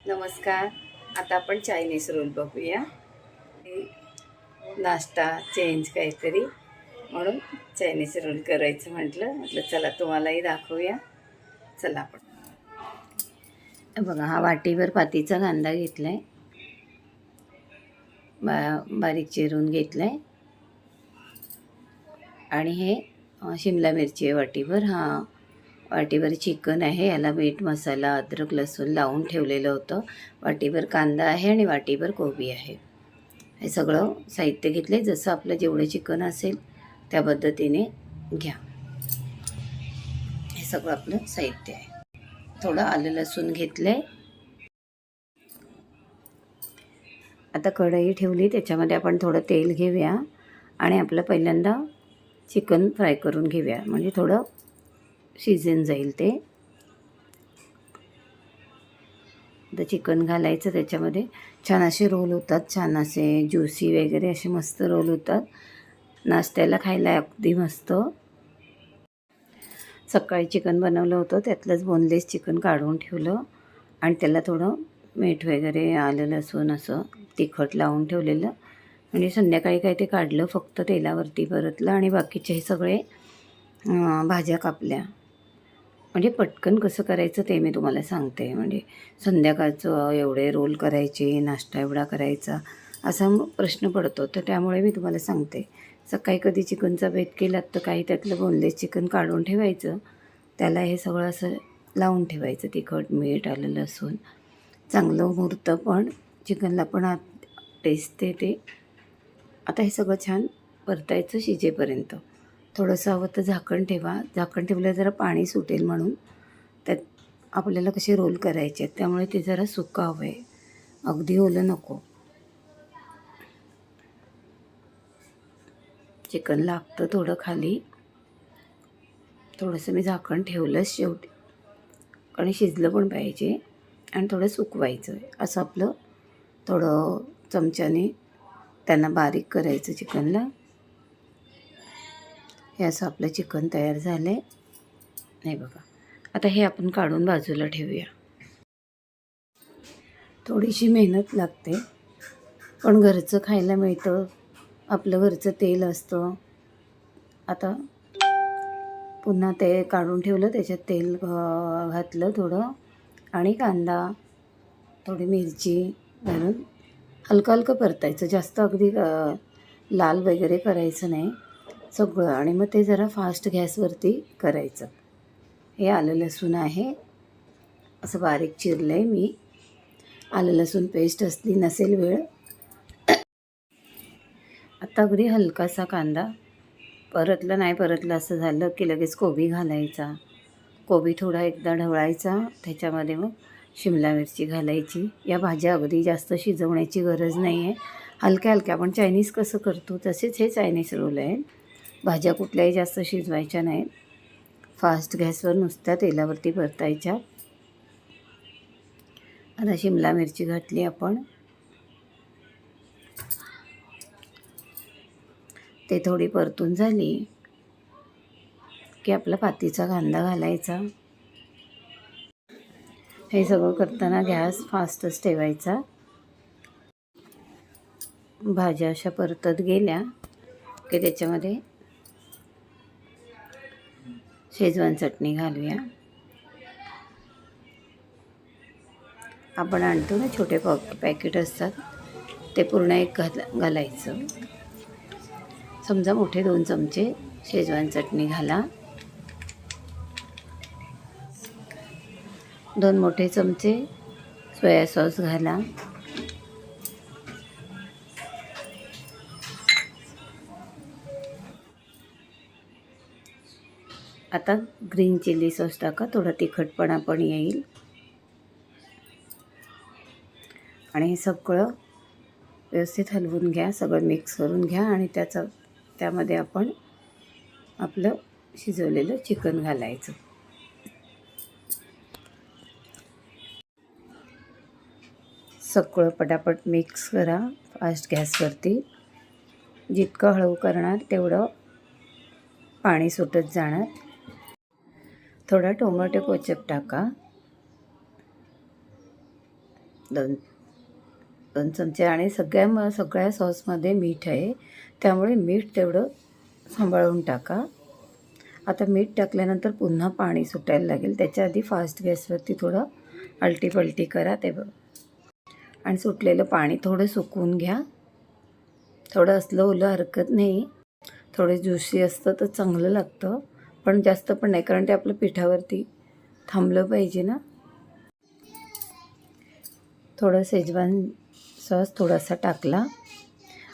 नमस्कार. आता आपण चायनीज रोल बघूया. नाश्ता चेंज काहीतरी म्हणून चायनीज रोल करायचं म्हटलं. म्हटलं चला तुम्हालाही दाखवूया. चला आपण. बघा हा वाटीवर पातीचा कांदा घेतला आहे बा बारीक चिरून घेतला आहे आणि हे शिमला मिरची आहे हा वाटीभर चिकन आहे याला मीठ मसाला अद्रक लसूण लावून ठेवलेलं होतं. वाटीभर कांदा आहे आणि वाटीभर कोबी आहे. हे सगळं साहित्य घेतले जसं आपलं जेवढं चिकन असेल त्या पद्धतीने घ्या. हे सगळं आपलं साहित्य आहे. थोडं आलं लसूण घेतलं आहे आता कढई ठेवली. त्याच्यामध्ये आपण थोडं तेल घेऊया आणि आपलं पहिल्यांदा चिकन फ्राय करून घेऊया. म्हणजे थोडं शिजून जाईल ते. तर चिकन घालायचं त्याच्यामध्ये. छान असे रोल होतात छान असे ज्युसी वगैरे असे मस्त रोल होतात. नाश्त्याला खायला अगदी मस्त. सकाळी चिकन बनवलं होतं त्यातलंच बोनलेस चिकन काढून ठेवलं. आणि त्याला थोडं मीठ वगैरे आलं लसूण असं तिखट लावून ठेवलेलं. म्हणजे संध्याकाळी काय ते काढलं फक्त तेलावरती परतलं आणि बाकीचे हे सगळे भाज्या कापल्या. म्हणजे पटकन कसं करायचं ते मी तुम्हाला सांगते. म्हणजे संध्याकाळचं एवढे रोल करायचे नाश्ता एवढा करायचा असा प्रश्न पडतो. तर त्यामुळे मी तुम्हाला सांगते. सकाळी कधी चिकनचा बेत केलात तर काही त्यातलं बोनलेस चिकन काढून ठेवायचं. त्याला हे सगळं असं लावून ठेवायचं. तिखट मीठ आलं लसूण. चांगलं मुहूर्त पण चिकनला पण आत टेस्ट ते आता हे सगळं छान परतायचं शिजेपर्यंत. थोडंसं हवं तर झाकण ठेवा. झाकण ठेवलं जरा पाणी सुटेल म्हणून. त्यात आपल्याला कसे रोल करायचे आहेत त्यामुळे ते जरा सुकं हवं आहे अगदी ओलं नको. चिकन लागतं थोडं खाली. थोडंसं मी झाकण ठेवलंच शेवटी. आणि शिजलं पण पाहिजे आणि थोडं सुकवायचं आहे. असं आपलं थोडं चमच्याने त्यांना बारीक करायचं चिकनला. हे असं आपलं चिकन तयार झालं आहे नाही बघा. आता हे आपण काढून बाजूला ठेवूया. थोडीशी मेहनत लागते. पण घरचं खायला मिळतं. आपलं घरचं तेल असतं. आता पुन्हा ते काढून ठेवलं. त्याच्यात तेल घातलं थोडं. आणि कांदा थोडी मिरची घालून हलकं हलकं परतायचं. जास्त अगदी लाल वगैरे करायचं नाही. सगळं आणि मग ते जरा फास्ट गॅसवरती करायचं. हे आलं लसूण आहे. असं बारीक चिरलं आहे मी. आलं लसूण पेस्ट असली नसेल वेळ. आत्ता अगदी हलकासा कांदा. परतलं नाही परतलं असं झालं की लगेच कोबी घालायचा. कोबी थोडा एकदा ढवळायचा. त्याच्यामध्ये मग शिमला मिरची घालायची. या भाज्या अगदी जास्त शिजवण्याची गरज नाही आहे हलक्या हलक्या आपण चायनीज कसं करतो तसेच हे चायनीज रोल आहेत भाज्या कुठल्याही जास्त शिजवायच्या नाहीत. फास्ट गॅसवर नुसत्या तेलावरती परतायच्या. आता शिमला मिरची घातली आपण. ते थोडी परतून झाली की आपला पातीचा कांदा घालायचा. हे सगळं करताना गॅस फास्टच ठेवायचा. भाज्या अशा परतत गेल्या की त्याच्यामध्ये शेजवान चटणी घालूया. आपण आणतो ना छोटे पॉ पॅकेट असतात ते पूर्ण एक घाल घालायचं. समजा मोठे दोन चमचे शेजवान चटणी घाला. दोन मोठे चमचे सोया सॉस घाला. आता ग्रीन चिली सॉस टाका थोडा तिखटपणा पण येईल. आणि हे सगळं व्यवस्थित हलवून घ्या सगळं मिक्स करून घ्या आणि त्याचं त्यामध्ये आपण आपलं शिजवलेलं चिकन घालायचं. सगळं पटापट मिक्स करा फास्ट गॅसवरती जितकं हळू करणार तेवढं पाणी सुटत जाणार. थोडा टोमॅटो कोचप टाका. दोन दोन चमचे आणि सगळ्या म सगळ्या सॉसमध्ये मीठ आहे. त्यामुळे मीठ तेवढं सांभाळून टाका. आता मीठ टाकल्यानंतर पुन्हा पाणी सुटायला लागेल. त्याच्या आधी फास्ट गॅसवरती थोडं आलटी पलटी करा ते बघ. आणि सुटलेलं पाणी थोडं सुकवून घ्या. थोडं असलं ओलं हरकत नाही. थोडे ज्युसी असतं तर चांगलं लागतं. पण जास्त पण नाही कारण ते आपलं पिठावरती थांबलं पाहिजे ना. थोडं शेजवान सॉस थोडासा टाकला.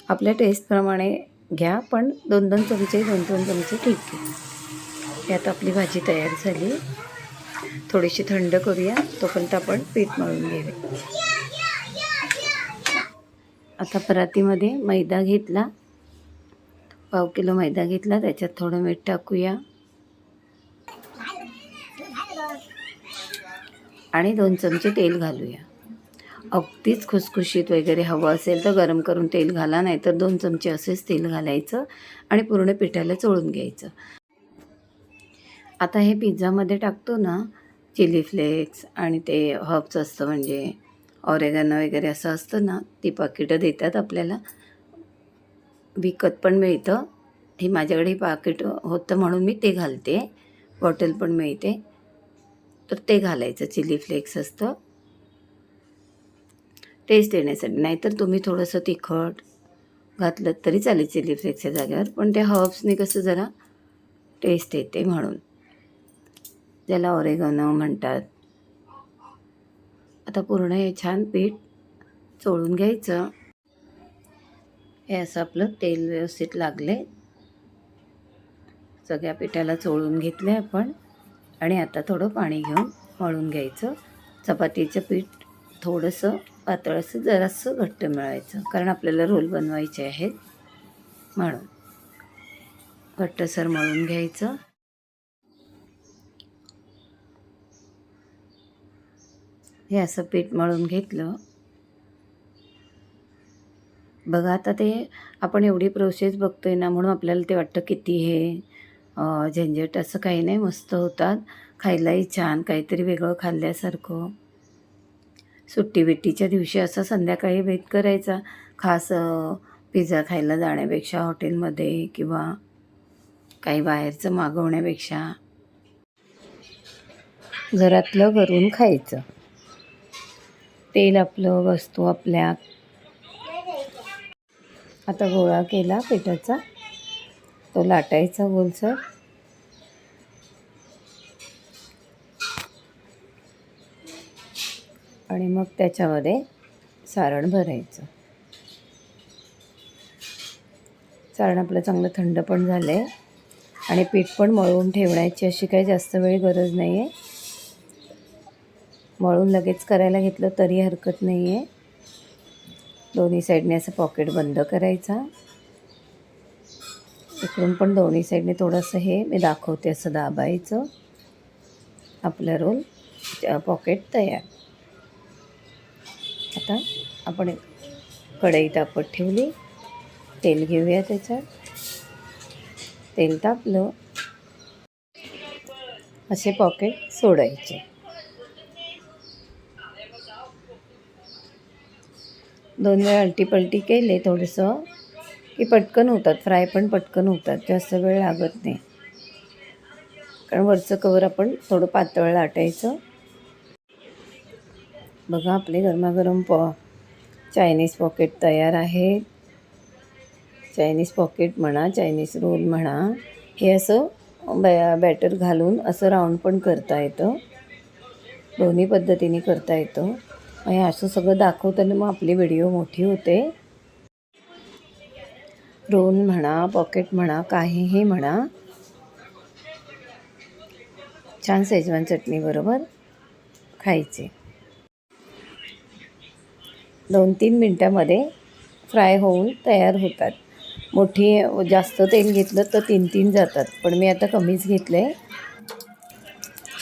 आपल्या टेस्टप्रमाणे घ्या पण दोन दोन चमचे दोन दोन चमचे ठीक आहे. यात आपली भाजी तयार झाली. थोडीशी थंड करूया तोपर्यंत आपण पीठ मळून घेऊया. आता परातीमध्ये मैदा घेतला. पाव किलो मैदा घेतला त्याच्यात थोडं मीठ टाकूया. आणि दोन चमचे तेल घालूया. अगदीच खुसखुशीत वगैरे हवं असेल तर गरम करून तेल घाला नाही तर दोन चमचे असेच तेल घालायचं आणि पूर्ण पिठाला चोळून घ्यायचं. आता हे पिझ्झामध्ये टाकतो ना चिली फ्लेक्स आणि ते हब्स असतं म्हणजे ऑरेगॅनो वगैरे असं असतं ना ती पाकिटं देतात आपल्याला. विकत पण मिळतं. हे माझ्याकडे पाकिट होतं म्हणून मी ते घालते. बॉटल पण मिळते. तर ते घालायचं चिली फ्लेक्स असतं. टेस्ट येण्यासाठी. नाहीतर तुम्ही थोडंसं तिखट घातलं तरी चालेल चिली फ्लेक्सच्या जागेवर. पण त्या हर्ब्सने कसं जरा टेस्ट येते म्हणून. ज्याला ऑरेगनो म्हणतात. आता पूर्ण हे छान पीठ चोळून घ्यायचं. हे असं आपलं तेल व्यवस्थित लागले सगळ्या पिठाला चोळून घेतले आपण. आणि आता थोडं पाणी घेऊन मळून घ्यायचं. चपातीचं पीठ थोडंसं पातळसं जरासं घट्ट मिळायचं. कारण आपल्याला रोल बनवायचे आहेत. म्हणून घट्टसर मळून घ्यायचं. हे असं पीठ मळून घेतलं. बघा आता ते आपण एवढी प्रोसेस बघतोय ना म्हणून आपल्याला ते वाटतं किती हे. झंझट असं काही नाही मस्त होतात. खायलाही छान काहीतरी वेगळं खाल्ल्यासारखं. सुट्टी बिट्टीच्या दिवशी असं संध्याकाळी भेट करायचा. खास पिझ्झा खायला जाण्यापेक्षा हॉटेलमध्ये किंवा काही बाहेरचं मागवण्यापेक्षा. घरातलं करून खायचं. तेल आपलं वस्तू आपल्या. आता गोळा केला पिठाचा तो लाटायचा गोलसर आणि मग त्याच्यामध्ये सारण भरायचं. सारण आपलं चांगलं थंड पण झालं आहे आणि पीठ पण मळून ठेवण्याची अशी काही जास्त वेळ गरज नाही आहे मळून लगेच करायला घेतलं तरी हरकत नाही आहे दोन्ही साईडने असं पॉकेट बंद करायचा. इकडून पण दोन्ही साईडने थोडंसं हे मी दाखवते असं दाबायचं. आपलं रोल पॉकेट तयार. आता आपण कढई तापत ठेवली. तेल घेऊया त्याच्यात. तेल तापलं. असे पॉकेट सोडायचे. दोन वेळा अलटीपलटी केले थोडंसं. की पटकन होतात. फ्राय पण पटकन होतात. जास्त वेळ लागत नाही. कारण वरचं कवर आपण थोडं पातळ लाटायचं. बघा आपले गरमागरम पॉ चायनीज पॉकेट तयार आहे. चायनीज पॉकेट म्हणा चायनीज रोल म्हणा हे असं बॅ बॅटर घालून असं राऊंड पण करता येतं. दोन्ही पद्धतीने करता येतं. आणि असं सगळं दाखवताना मग आपली व्हिडिओ मोठी होते. रोल म्हणा पॉकेट म्हणा काहीही म्हणा. छान शेजवान चटणीबरोबर खायचे. दोन तीन मिनटामध्ये फ्राय होऊन तयार होतात. मोठी जास्त तेल घेतलं तर तीन तीन जातात पण मी आता कमीच घेतले.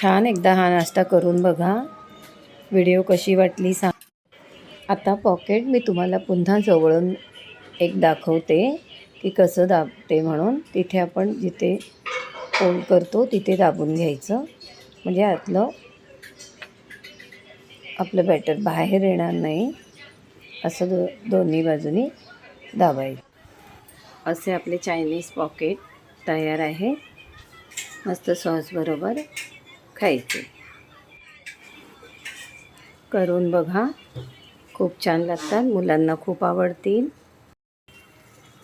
छान एकदा हा नाश्ता करून बघा. व्हिडिओ कशी वाटली सांग. आता पॉकेट मी तुम्हाला पुन्हा जवळून एक दाखवते. की कसं दाबते म्हणून तिथे आपण जिथे फोल्ड करतो तिथे दाबून घ्यायचं. म्हणजे आतलं आपलं बॅटर बाहेर येणार नाही. असं दो दोन्ही बाजूनी दाबायचं. असे आपले चायनीज पॉकेट तयार आहे. मस्त सॉसबरोबर खायचे. करून बघा. खूप छान लागतात. मुलांना खूप आवडतील.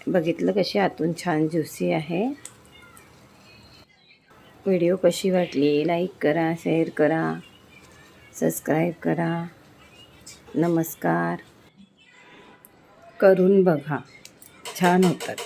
बघितलं कशी आतून छान ज्युसी आहे. व्हिडिओ कशी वाटली? लाईक करा शेअर करा सबस्क्राईब करा. नमस्कार. करून बघा. छान होतात.